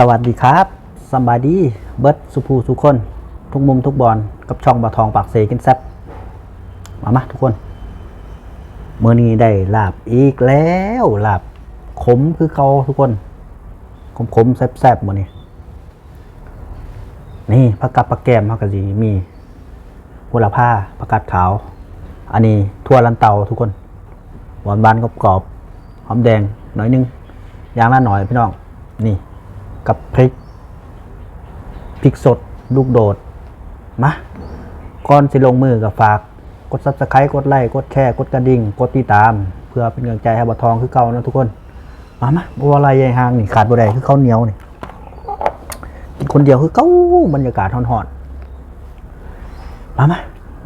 สวัสดีครับสบายดีเบิร์ดสุภูทุกคน ทุกมุมทุกบอลกับช่องบะทองปากเซกินแซบมามาทุกคนเมื่อนี้ได้ลาบอีกแล้วลาบขมคือเขาทุกคน ขมขมแซบแซบมื่อนี้นี่ผักกาดผักแกมผักกะจีมีหัวละผ้าผักกาดขาว อันนี้ทั่วลันเตาทุกคน หวานบานกรอบหอมแดงหน่อยนึงยางละหน่อยพี่น้องนี่ กับพริกพริกสด ลูกโดด มาก่อนสิลงมือกับฝาก กดซับสไครต์กดไลค์กดแชร์กดกระดิ่ง กดติดตาม เพื่อเป็นกำลังใจให้บัตทองคือเก่านะทุกคน มามาบัวลายยายหางนี่ขาดบัวใดคือข้าวเหนียวนี่กินคนเดียวคือเก้าบรรยากาศหอนๆมามา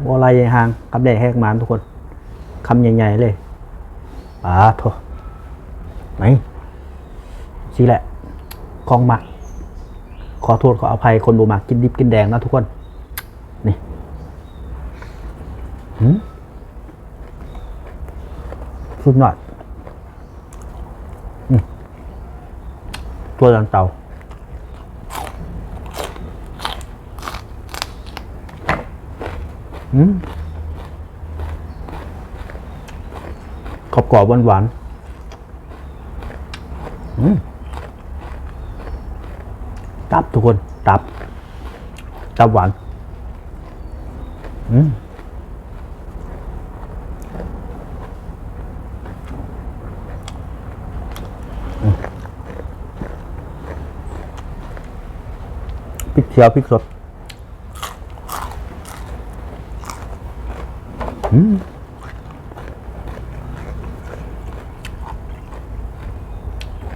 บัวลายยายหางกับแดกแหกมานทุกคนคำใหญ่ๆเลยอ่าโถไหนสิแหละ ของหมัก ขอโทษขออภัยคนบูมักกินดิบกินแดงนะทุกคน นี่หืมสุดยอดตัวดันเตาอืมกรอบกรอบหวานหวานๆอืม ตับทุกคน ตับ ตับหวาน อืมพริกเขียวพริกสดอืม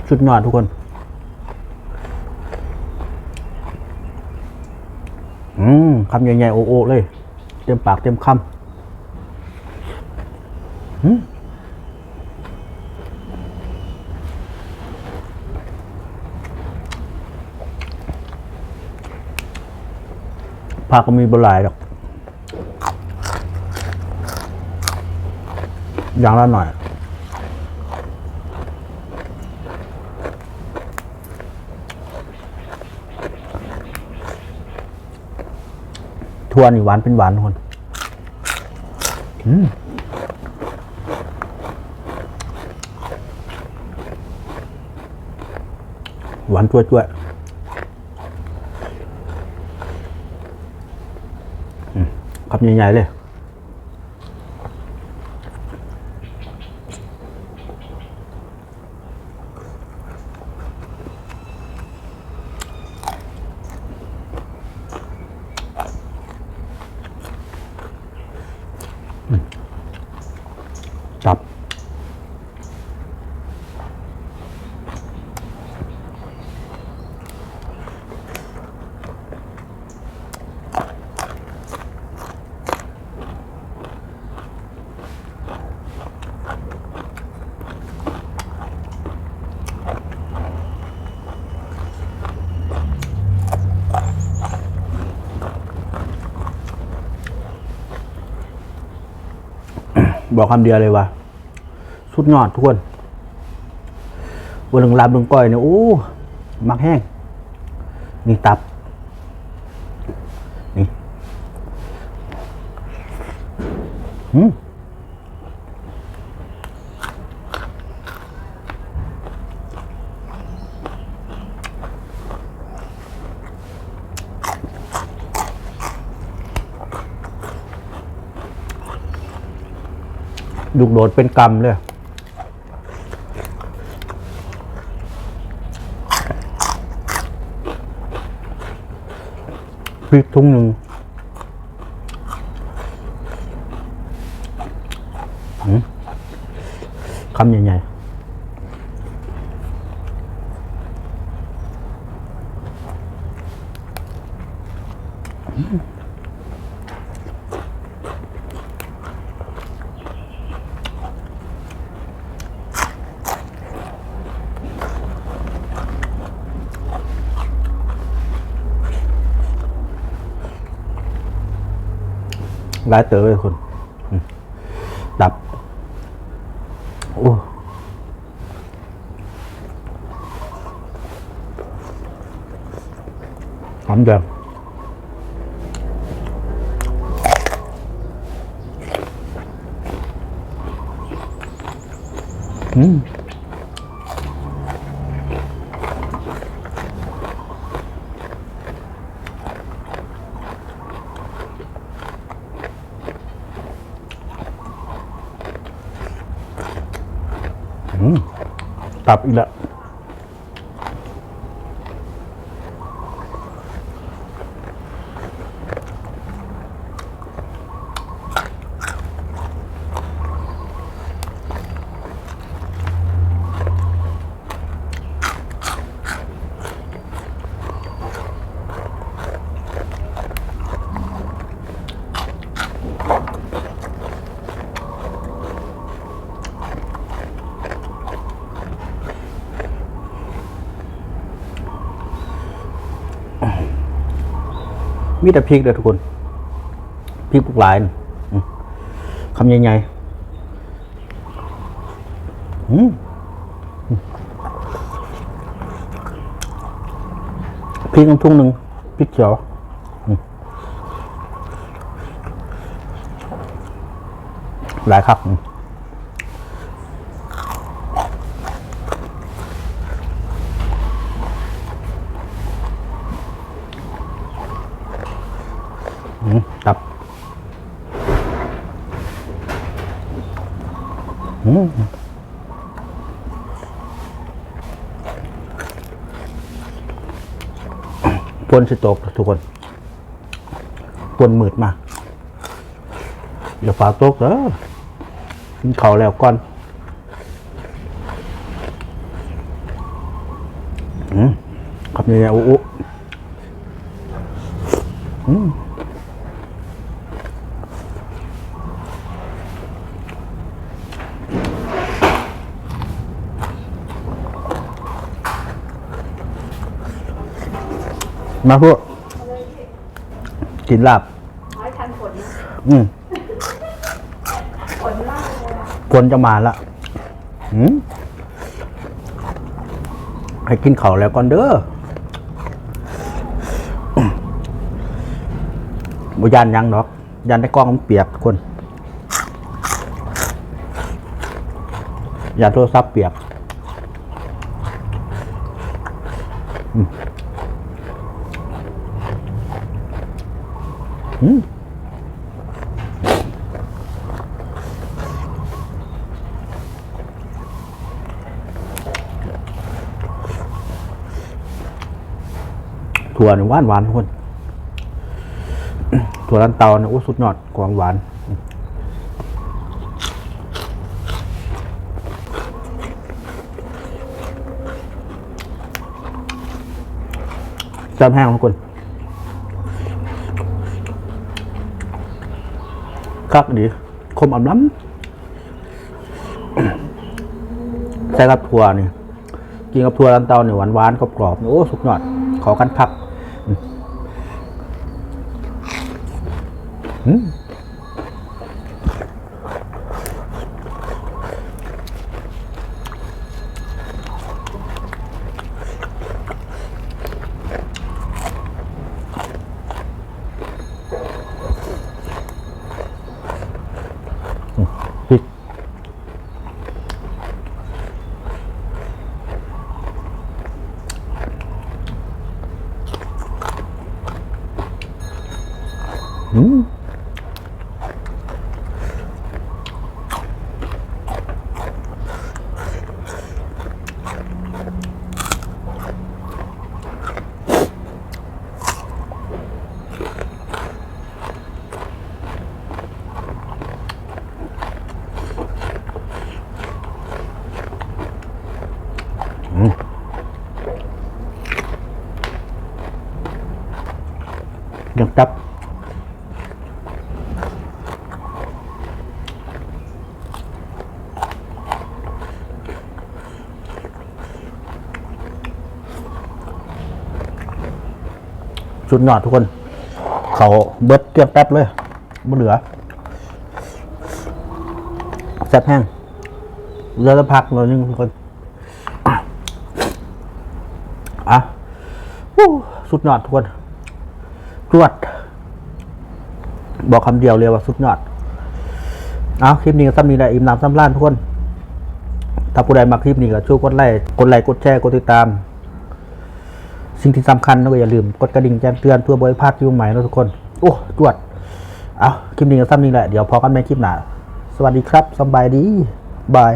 สุดยอดทุกคน อืม คำใหญ่ๆโอ้ๆเลย เต็มปากเต็มคำอืมผักก็มีบหลายดอก อย่างละหน่อย ทวนี่หวานเป็นหวานทุกคนอืมหวานจ้วยจ้วยอืมคำใหญ่ๆเลย บอกคำเดียวเลยว่า สุดยอดทุกคนวันหนึ่งลาบหนึ่งก้อยเนี่ยโอ้ มักแห้ง นี่ตับ ดุกโดดเป็นกรรมเลยพริกทุ่งหนึ่งคำใหญ่ๆ ร้ายเต๋อเลยคุณอืมดับโอ้หอมแดงอืมอืม ตับอี มีแต่พริกเลยทุกคนพริกปลูกหลายคำใหญ่ๆอืมพริกน้ำทุ่งหนึ่งพริกเขียวหลายครับอืมอืมครับ อืมปนสิตกทุกคนปนมืดมาอย่าฝาตกเด้อกินเขาแล้วก่อนอืมขับเนี่ยอุ๊อุ๊อืม มาพวกกินลาบร้อยทันฝนนะอืมฝนมากเลยอะฝนจะมาละอืมให้กินเขาวแล้วก่อนเด้อบ่ยานหยังดอกยานได้กล้องมันเปียกทุกคนยานโทรศัพท์เปียกอืมอืม ถั่วนี่หวานหวานทุกคน ถั่วลันเตาเนี่ยโอ้สุดยอดกวางหวานจำแห้งทุกคน คักดีคมอ่ำล้ำใส่กับถั่วนี่กินกับถั่วลันเตาเนี่ยหวานหวานๆกรอบๆโอ้สุดยอดขอกันพัก อืมยั สุดยอดทุกคน เขาเบิดเกลียงแป๊บเลยไม่เหลือแซ่บแห้งเหลือจะพักหน่อยนึงทุกคนอะวู้สุดยอดทุกคนจวด บอกคำเดียวเลยว่าสุดยอดเอาคลิปนี้ก็ซ้ำนี้แหละอิ่มน้ำซ้ำล้านทุกคน ถ้าผู้ใดมาคลิปนี้ก็ช่วยกดไลค์ กดไลค์ กดแชร์ กดติดตาม สิ่งที่สำคัญก็อย่าลืมกดกระดิ่งแจ้งเตือนเพื่อบริพลาดคลิปใหม่นะทุกคน โอ้จวด เอาคลิปนี้ก็ซ้ำนี้แหละ เดี๋ยวพอกันในคลิปหน้า สวัสดีครับสบายดี บาย